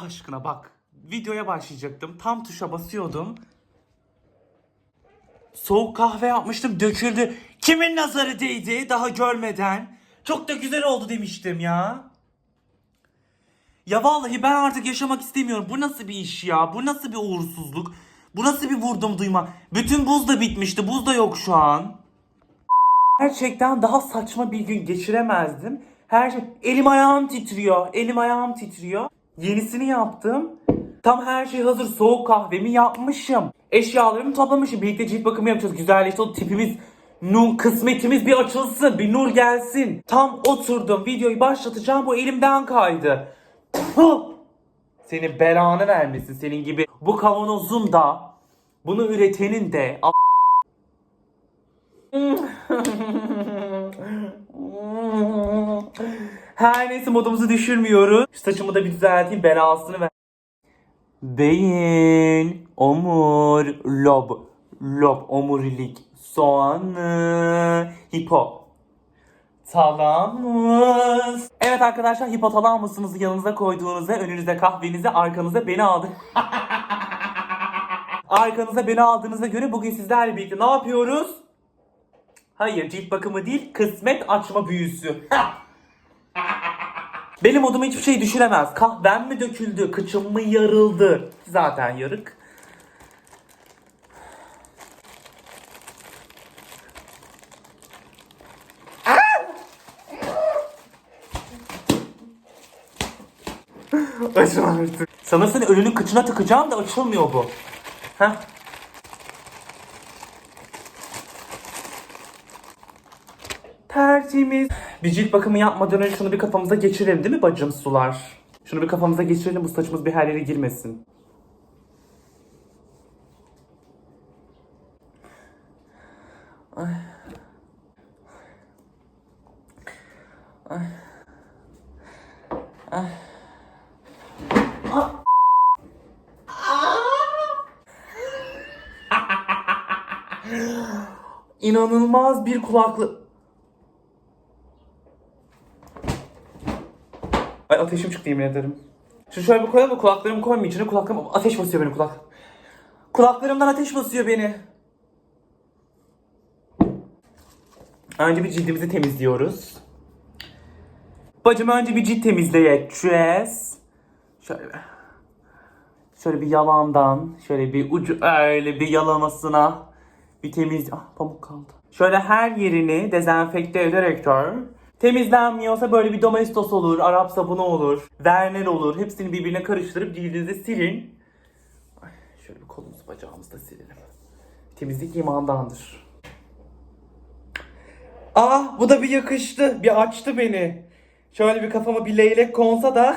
Allah aşkına bak. Videoya başlayacaktım. Tam tuşa basıyordum. Soğuk kahve yapmıştım döküldü. Kimin nazarı değdi daha görmeden? Çok da güzel oldu demiştim ya. Ya vallahi ben artık yaşamak istemiyorum. Bu nasıl bir iş ya? Bu nasıl bir uğursuzluk? Bu nasıl bir vurdum duyma? Bütün buz da bitmişti. Buz da yok şu an. Gerçekten daha saçma bir gün geçiremezdim. Her şey elim ayağım titriyor. Elim ayağım titriyor. Yenisini yaptım. Tam her şey hazır. Soğuk kahvemi yapmışım. Eşyalarımı toplamışım. Birlikte cilt bakımı yapacağız. Güzelleşti o tipimiz. Nur kısmetimiz bir açılsın. Bir nur gelsin. Tam oturdum. Videoyu başlatacağım. Bu elimden kaydı. Senin belanı vermesin. Senin gibi bu kavanozun da bunu üretenin de Her neyse modumuzu düşürmüyoruz. Şu saçımı da bir düzelteyim belasını ver. Beyin, omur, lob, lob, omurilik, soğanı, hipo. Talamus. Evet arkadaşlar hipotalamusunuzu yanınıza koyduğunuzda önünüze kahvenizi arkanıza beni aldı. arkanıza beni aldığınıza göre bugün sizlerle birlikte ne yapıyoruz? Hayır cilt bakımı değil kısmet açma büyüsü. Benim oduma hiçbir şey düşüremez. Kahvem mi döküldü, kıçım mı yarıldı? Zaten yarık. Açma artık. Sanırsın ölünün kıçına tıkacağım da açılmıyor bu. Heh. Tertemiz. Bir cilt bakımı yapmadan önce şunu bir kafamıza geçirelim değil mi bacım sular? Şunu bir kafamıza geçirelim bu saçımız bir her yere girmesin. Ay. Ay. Ay. Ah. İnanılmaz bir kulaklı... Ay ateşim çıktı yemin ederim. Şu şöyle bir koyalım da kulaklarımı koymayayım içine kulaklarım ateş basıyor benim kulak. Kulaklarımdan ateş basıyor beni. Önce bir cildimizi temizliyoruz. Bacım önce bir cilt temizleyeceğiz. Şöyle. Şöyle bir yalandan, şöyle bir ucu öyle bir yalamasına bir temiz... Ah pamuk kaldı. Şöyle her yerini dezenfekte ederek de temizlenmiyorsa böyle bir domestos olur, Arap sabunu olur, Vernel olur. Hepsini birbirine karıştırıp cildinize silin. Ay, şöyle bir kolumuzu bacağımızı da silelim. Temizlik imandandır. Ah bu da bir yakıştı. Bir açtı beni. Şöyle bir kafama bir leylek konsa da.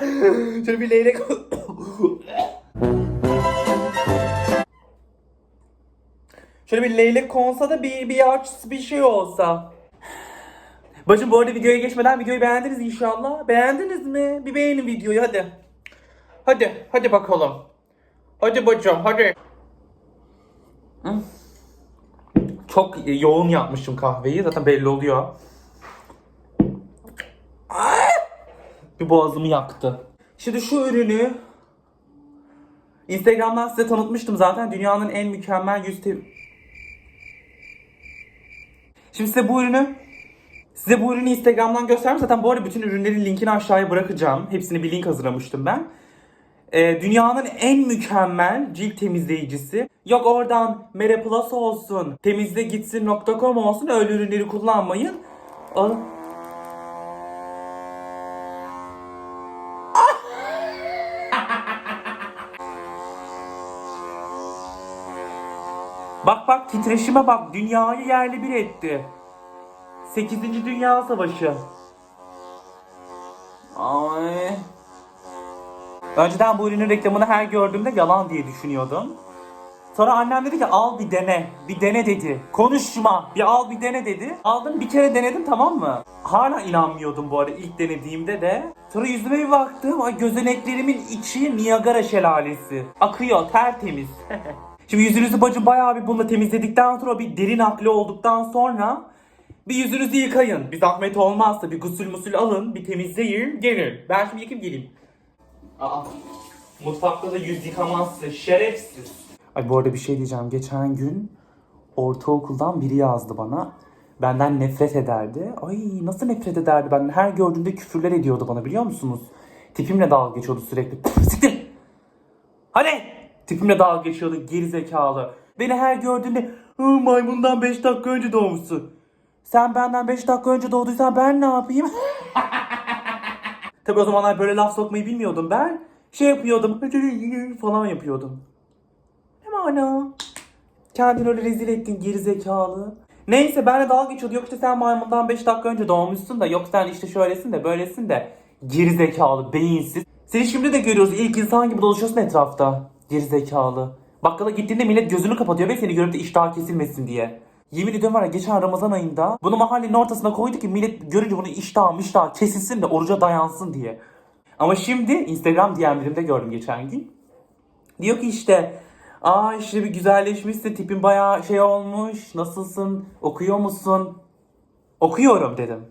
Şöyle bir leylek Şöyle bir leylek konsa da bir, bir aç bir şey olsa. Bacım bu arada videoya geçmeden videoyu beğendiniz inşallah. Beğendiniz mi? Bir beğenin videoyu hadi. Hadi, hadi bakalım. Hadi bacım, hadi. Çok yoğun yapmışım kahveyi. Zaten belli oluyor. Bir boğazımı yaktı. Şimdi şu ürünü Instagram'dan size tanıtmıştım zaten. Dünyanın en mükemmel yüz Şimdi size bu ürünü Size bu ürünü Instagram'dan göstermiş. Zaten bu arada bütün ürünlerin linkini aşağıya bırakacağım. Hepsini bir link hazırlamıştım ben. Ee, dünyanın en mükemmel cilt temizleyicisi. Yok oradan Mere Plus olsun, temizlegitsin.com olsun öyle ürünleri kullanmayın. Al. Bak bak titreşime bak dünyayı yerli bir etti. 8. Dünya Savaşı. Ay. Önceden bu ürünün reklamını her gördüğümde yalan diye düşünüyordum. Sonra annem dedi ki al bir dene. Bir dene dedi. Konuşma. Bir al bir dene dedi. Aldım bir kere denedim tamam mı? Hala inanmıyordum bu arada ilk denediğimde de. Sonra yüzüme bir baktım. Ay gözeneklerimin içi Niagara şelalesi. Akıyor tertemiz. Şimdi yüzünüzü bacım bayağı bir bununla temizledikten sonra bir derin akli olduktan sonra Bir yüzünüzü yıkayın. Bir zahmet olmazsa bir gusül musul alın. Bir temizleyin. Gelin. Ben şimdi yıkayıp geleyim. Aa. Mutfakta da yüz yıkamazsın. Şerefsiz. Ay bu arada bir şey diyeceğim. Geçen gün ortaokuldan biri yazdı bana. Benden nefret ederdi. Ay nasıl nefret ederdi benden? Her gördüğünde küfürler ediyordu bana biliyor musunuz? Tipimle dalga geçiyordu sürekli. Siktir! Hadi! Tipimle dalga geçiyordu geri zekalı. Beni her gördüğünde "Hı, maymundan 5 dakika önce doğmuşsun. Sen benden 5 dakika önce doğduysan ben ne yapayım? Tabi o zamanlar böyle laf sokmayı bilmiyordum ben. Şey yapıyordum falan yapıyordum. Ne mana? Kendini öyle rezil ettin geri zekalı. Neyse benle dalga geçiyordu. Yok işte sen maymundan 5 dakika önce doğmuşsun da yok sen işte şöylesin de böylesin de. Geri zekalı, beyinsiz. Seni şimdi de görüyoruz. İlk insan gibi dolaşıyorsun etrafta. Geri zekalı. Bakkala gittiğinde millet gözünü kapatıyor ve seni görüp de iştah kesilmesin diye. Yemin ediyorum var ya geçen Ramazan ayında bunu mahallenin ortasına koydu ki millet görünce bunu iştah mıştah kesilsin de oruca dayansın diye. Ama şimdi Instagram DM'lerimde gördüm geçen gün. Diyor ki işte Aa işte bir güzelleşmişsin tipin bayağı şey olmuş. Nasılsın? Okuyor musun? Okuyorum dedim.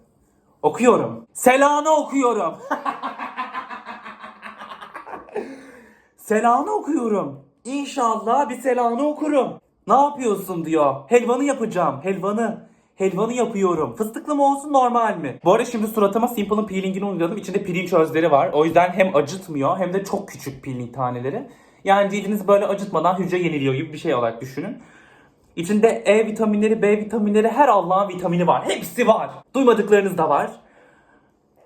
Okuyorum. Selanı okuyorum. Selanı okuyorum. İnşallah bir selanı okurum. Ne yapıyorsun diyor. Helvanı yapacağım. Helvanı. Helvanı yapıyorum. Fıstıklı mı olsun normal mi? Bu arada şimdi suratıma Simple'ın peelingini uyguladım. İçinde pirinç özleri var. O yüzden hem acıtmıyor hem de çok küçük peeling taneleri. Yani cildiniz böyle acıtmadan hücre yeniliyor gibi bir şey olarak düşünün. İçinde E vitaminleri, B vitaminleri, her Allah'ın vitamini var. Hepsi var. Duymadıklarınız da var.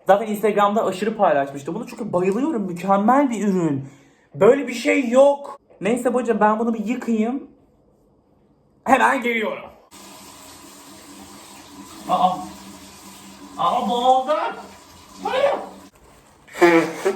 Zaten Instagram'da aşırı paylaşmıştım bunu çünkü bayılıyorum. Mükemmel bir ürün. Böyle bir şey yok. Neyse bacım ben bunu bir yıkayayım. Hemen geliyorum. Aa. Aa boğuldum. Hayır.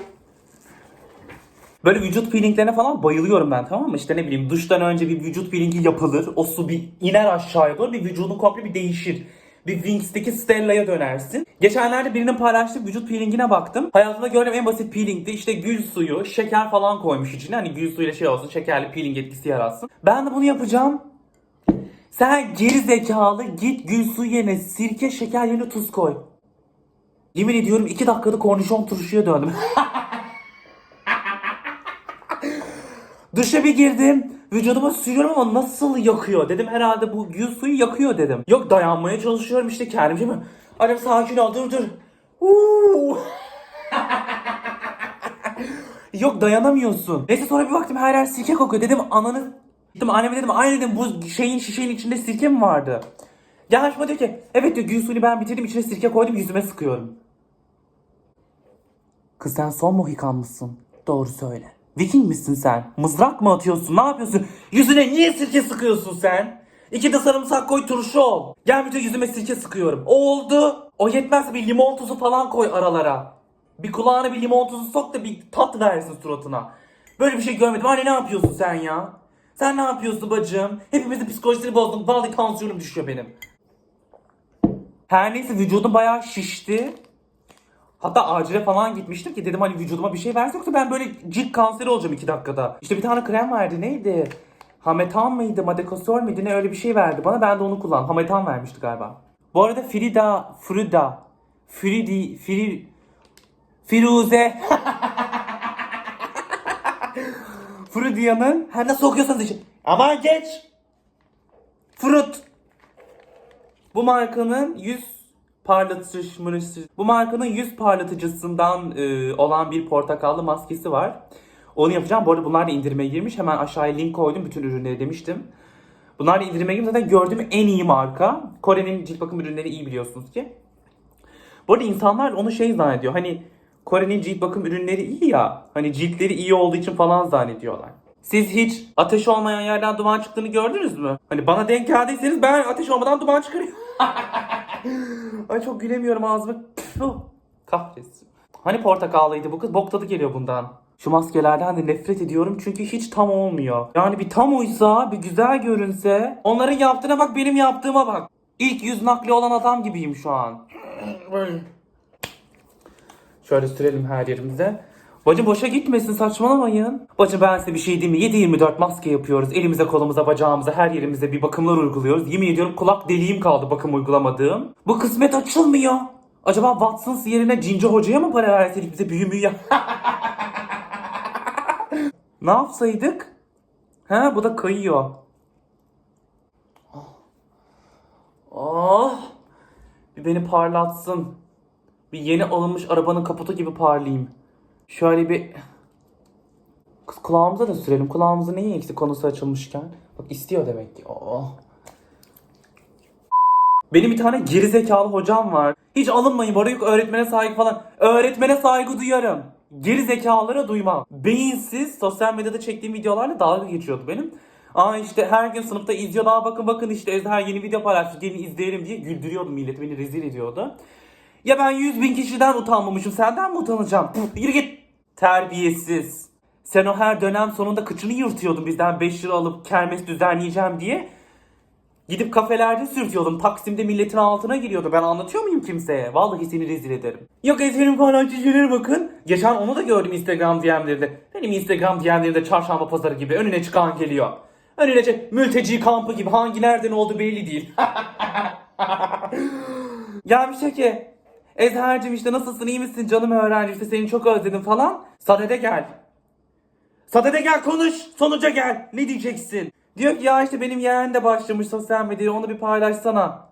Böyle vücut peelinglerine falan bayılıyorum ben tamam mı? İşte ne bileyim duştan önce bir vücut peelingi yapılır. O su bir iner aşağıya doğru bir vücudun komple bir değişir. Bir Wings'teki Stella'ya dönersin. Geçenlerde birinin paylaştığı vücut peelingine baktım. Hayatımda gördüğüm en basit peelingdi. İşte gül suyu, şeker falan koymuş içine. Hani gül suyuyla şey olsun, şekerli peeling etkisi yaratsın. Ben de bunu yapacağım. Sen geri zekalı git gül suyu yerine sirke, şeker yerine tuz koy. Yemin ediyorum 2 dakikada kornişon turşuya döndüm. Duşa bir girdim. Vücuduma sürüyorum ama nasıl yakıyor? Dedim herhalde bu gül suyu yakıyor dedim. Yok dayanmaya çalışıyorum işte kendimce mi? Annem sakin ol dur dur. Uuu. Yok dayanamıyorsun. Neyse sonra bir baktım her yer sirke kokuyor. Dedim ananı... Dedim anneme dedim aynı dedim bu şeyin şişenin içinde sirke mi vardı? Yanaşma diyor ki evet diyor gül suyunu ben bitirdim içine sirke koydum yüzüme sıkıyorum. Kız sen son Mohikan mısın? Doğru söyle. Viking misin sen? Mızrak mı atıyorsun? Ne yapıyorsun? Yüzüne niye sirke sıkıyorsun sen? İki de sarımsak koy turşu ol. Gel bir de yüzüme sirke sıkıyorum. O oldu. O yetmezse bir limon tuzu falan koy aralara. Bir kulağına bir limon tuzu sok da bir tat versin suratına. Böyle bir şey görmedim. Anne ne yapıyorsun sen ya? Sen ne yapıyorsun bacım? Hepimizin psikolojisini bozdun. Vallahi tansiyonum düşüyor benim. Her neyse vücudum bayağı şişti. Hatta acile falan gitmiştim ki dedim hani vücuduma bir şey versin yoksa ben böyle cilt kanseri olacağım iki dakikada. İşte bir tane krem verdi neydi? Hametan mıydı, Madekosol muydu ne öyle bir şey verdi bana ben de onu kullandım. Hametan vermişti galiba. Bu arada Frida, Frida, Fridi, Fri, Firuze. Fridia'nın her nasıl okuyorsanız için. Aman geç. Fruit. Bu markanın yüz parlatıcı bu markanın yüz parlatıcısından e, olan bir portakallı maskesi var. Onu yapacağım. Bu arada bunlar da indirime girmiş. Hemen aşağıya link koydum bütün ürünleri demiştim. Bunlar da indirime girmiş. Zaten gördüğüm en iyi marka. Kore'nin cilt bakım ürünleri iyi biliyorsunuz ki. Bu arada insanlar onu şey zannediyor. Hani Kore'nin cilt bakım ürünleri iyi ya. Hani ciltleri iyi olduğu için falan zannediyorlar. Siz hiç ateş olmayan yerden duman çıktığını gördünüz mü? Hani bana denk geldiyseniz ben ateş olmadan duman çıkarıyorum. Ay çok gülemiyorum ağzımı. Kahretsin. Hani portakallıydı bu kız? Bok tadı geliyor bundan. Şu maskelerden de nefret ediyorum çünkü hiç tam olmuyor. Yani bir tam uysa, bir güzel görünse. Onların yaptığına bak, benim yaptığıma bak. İlk yüz nakli olan adam gibiyim şu an. Şöyle sürelim her yerimize. Bacım boşa gitmesin saçmalamayın. Bacım ben size bir şey diyeyim mi? 7-24 maske yapıyoruz. Elimize kolumuza bacağımıza her yerimize bir bakımlar uyguluyoruz. Yemin ediyorum kulak deliğim kaldı bakım uygulamadığım. Bu kısmet açılmıyor. Acaba Watsons yerine Cinci Hoca'ya mı para verseydik bize büyü müyü Ne yapsaydık? Ha bu da kayıyor. Oh. Bir beni parlatsın. Bir yeni alınmış arabanın kaputu gibi parlayayım. Şöyle bir... Kız kulağımıza da sürelim. Kulağımızı neyi eksik konusu açılmışken. Bak istiyor demek ki. Oh. Benim bir tane gerizekalı hocam var. Hiç alınmayın bu yok öğretmene saygı falan. Öğretmene saygı duyarım. Gerizekalılara duymam. Beyinsiz sosyal medyada çektiğim videolarla dalga geçiyordu benim. Aa işte her gün sınıfta izliyor. Aa bakın bakın işte Ezher yeni video paylaştı. Gelin izleyelim diye güldürüyordu millet. Beni rezil ediyordu. Ya ben 100 bin kişiden utanmamışım. Senden mi utanacağım? Puf, yürü git. Terbiyesiz. Sen o her dönem sonunda kıçını yırtıyordun bizden 5 lira alıp kermes düzenleyeceğim diye. Gidip kafelerde sürtüyordum. Taksim'de milletin altına giriyordu. Ben anlatıyor muyum kimseye? Vallahi seni rezil ederim. Yok Ezher'in falan çizgileri bakın. Geçen onu da gördüm Instagram DM'lerinde. Benim Instagram DM'lerimde çarşamba pazarı gibi önüne çıkan geliyor. Önüne mülteci kampı gibi hangi nereden oldu belli değil. Gelmiş ki Ezher'cim işte nasılsın iyi misin canım öğrenci işte seni çok özledim falan. Sadede gel. Sadede gel konuş sonuca gel. Ne diyeceksin? Diyor ki ya işte benim yeğen de başlamış sosyal medyaya onu bir paylaşsana.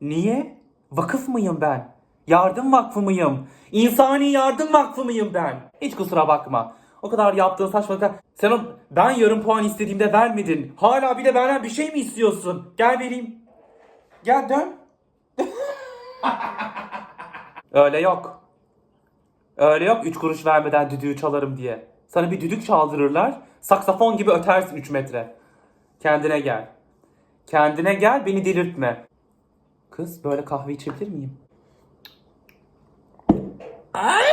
Niye? Vakıf mıyım ben? Yardım vakfı mıyım? İnsani yardım vakfı mıyım ben? Hiç kusura bakma. O kadar yaptığın saçmalıklar. Sen o ben yarım puan istediğimde vermedin. Hala bir de benden bir şey mi istiyorsun? Gel vereyim. Gel dön. Öyle yok. Öyle yok 3 kuruş vermeden düdüğü çalarım diye. Sana bir düdük çaldırırlar. Saksafon gibi ötersin 3 metre. Kendine gel. Kendine gel beni delirtme. Kız böyle kahve içebilir miyim? Ay!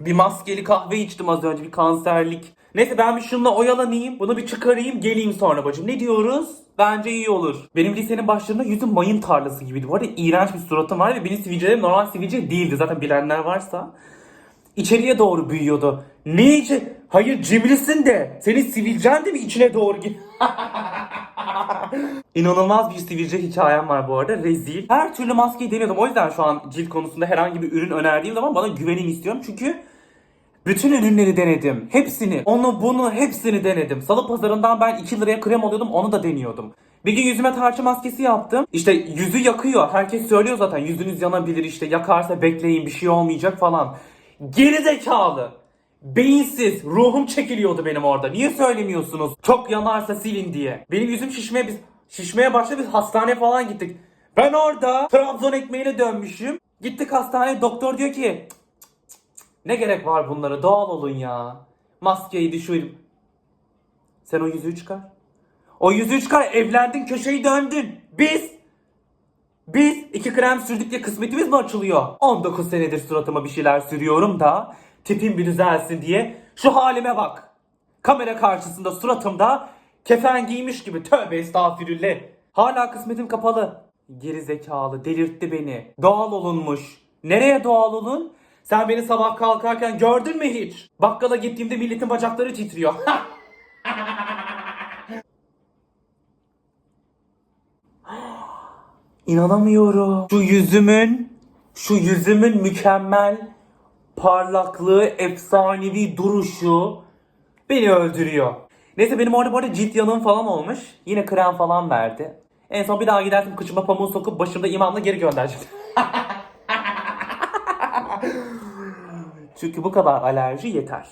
Bir maskeli kahve içtim az önce bir kanserlik. Neyse ben bir şununla oyalanayım. Bunu bir çıkarayım geleyim sonra bacım. Ne diyoruz? Bence iyi olur. Benim lisenin başlarında yüzüm mayın tarlası gibiydi. Bu arada iğrenç bir suratım var ve benim sivilcelerim normal sivilce değildi. Zaten bilenler varsa. İçeriye doğru büyüyordu. Ne içe? Hayır cimrisin de. Senin sivilcen de mi içine doğru git? İnanılmaz bir sivilce hikayem var bu arada. Rezil. Her türlü maskeyi deniyordum. O yüzden şu an cilt konusunda herhangi bir ürün önerdiğim zaman bana güvenin istiyorum. Çünkü bütün ürünleri denedim. Hepsini. Onu bunu hepsini denedim. Salı pazarından ben 2 liraya krem alıyordum onu da deniyordum. Bir gün yüzüme tarçı maskesi yaptım. İşte yüzü yakıyor. Herkes söylüyor zaten yüzünüz yanabilir işte yakarsa bekleyin bir şey olmayacak falan. Geri zekalı. Beyinsiz. Ruhum çekiliyordu benim orada. Niye söylemiyorsunuz? Çok yanarsa silin diye. Benim yüzüm şişmeye biz şişmeye başladı. Biz hastaneye falan gittik. Ben orada Trabzon ekmeğine dönmüşüm. Gittik hastaneye doktor diyor ki ne gerek var bunlara? Doğal olun ya. Maskeyi düşürün. Sen o yüzüğü çıkar. O yüzüğü çıkar. Evlendin köşeyi döndün. Biz biz iki krem sürdük diye kısmetimiz mi açılıyor? 19 senedir suratıma bir şeyler sürüyorum da tipim bir düzelsin diye şu halime bak. Kamera karşısında suratımda kefen giymiş gibi tövbe estağfirullah. Hala kısmetim kapalı. Geri zekalı delirtti beni. Doğal olunmuş. Nereye doğal olun? Sen beni sabah kalkarken gördün mü hiç? Bakkala gittiğimde milletin bacakları titriyor. İnanamıyorum. Şu yüzümün, şu yüzümün mükemmel parlaklığı, efsanevi duruşu beni öldürüyor. Neyse benim orada arada cilt yanığım falan olmuş. Yine krem falan verdi. En son bir daha gidersin kıçıma pamuğu sokup başımda imamla geri göndereceğim. Çünkü bu kadar alerji yeter.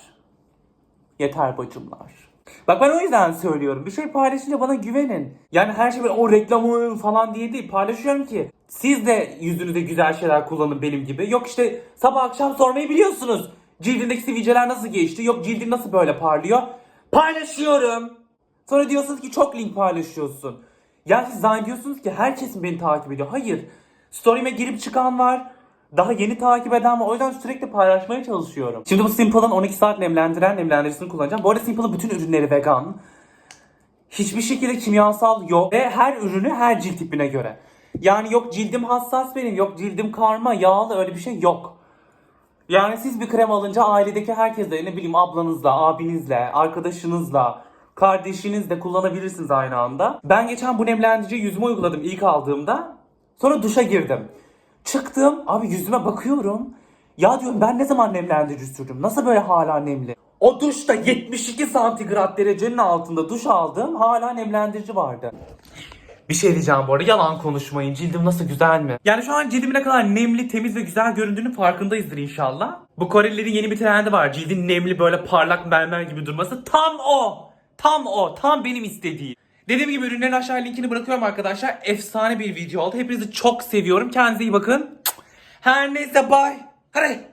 Yeter bacımlar. Bak ben o yüzden söylüyorum. Bir şey paylaşınca bana güvenin. Yani her şey böyle o reklamı falan diye değil. Paylaşıyorum ki siz de yüzünüze güzel şeyler kullanın benim gibi. Yok işte sabah akşam sormayı biliyorsunuz. Cildindeki sivilceler nasıl geçti? Yok cildin nasıl böyle parlıyor? Paylaşıyorum. Sonra diyorsunuz ki çok link paylaşıyorsun. Ya siz zannediyorsunuz ki herkes beni takip ediyor. Hayır. Story'ime girip çıkan var. Daha yeni takip eden var. O yüzden sürekli paylaşmaya çalışıyorum. Şimdi bu Simple'ın 12 saat nemlendiren nemlendiricisini kullanacağım. Bu arada Simple'ın bütün ürünleri vegan. Hiçbir şekilde kimyasal yok. Ve her ürünü her cilt tipine göre. Yani yok cildim hassas benim, yok cildim karma, yağlı öyle bir şey yok. Yani siz bir krem alınca ailedeki herkesle ne bileyim ablanızla, abinizle, arkadaşınızla, kardeşinizle kullanabilirsiniz aynı anda. Ben geçen bu nemlendiriciyi yüzüme uyguladım ilk aldığımda. Sonra duşa girdim. Çıktım abi yüzüme bakıyorum. Ya diyorum ben ne zaman nemlendirici sürdüm? Nasıl böyle hala nemli? O duşta 72 santigrat derecenin altında duş aldım. Hala nemlendirici vardı. Bir şey diyeceğim bu arada yalan konuşmayın. Cildim nasıl güzel mi? Yani şu an cildim ne kadar nemli, temiz ve güzel göründüğünün farkındayızdır inşallah. Bu Korelilerin yeni bir trendi var. Cildin nemli böyle parlak mermer gibi durması. Tam o. Tam o. Tam benim istediğim. Dediğim gibi ürünlerin aşağı linkini bırakıyorum arkadaşlar. Efsane bir video oldu. Hepinizi çok seviyorum. Kendinize iyi bakın. Her neyse bye. Hadi.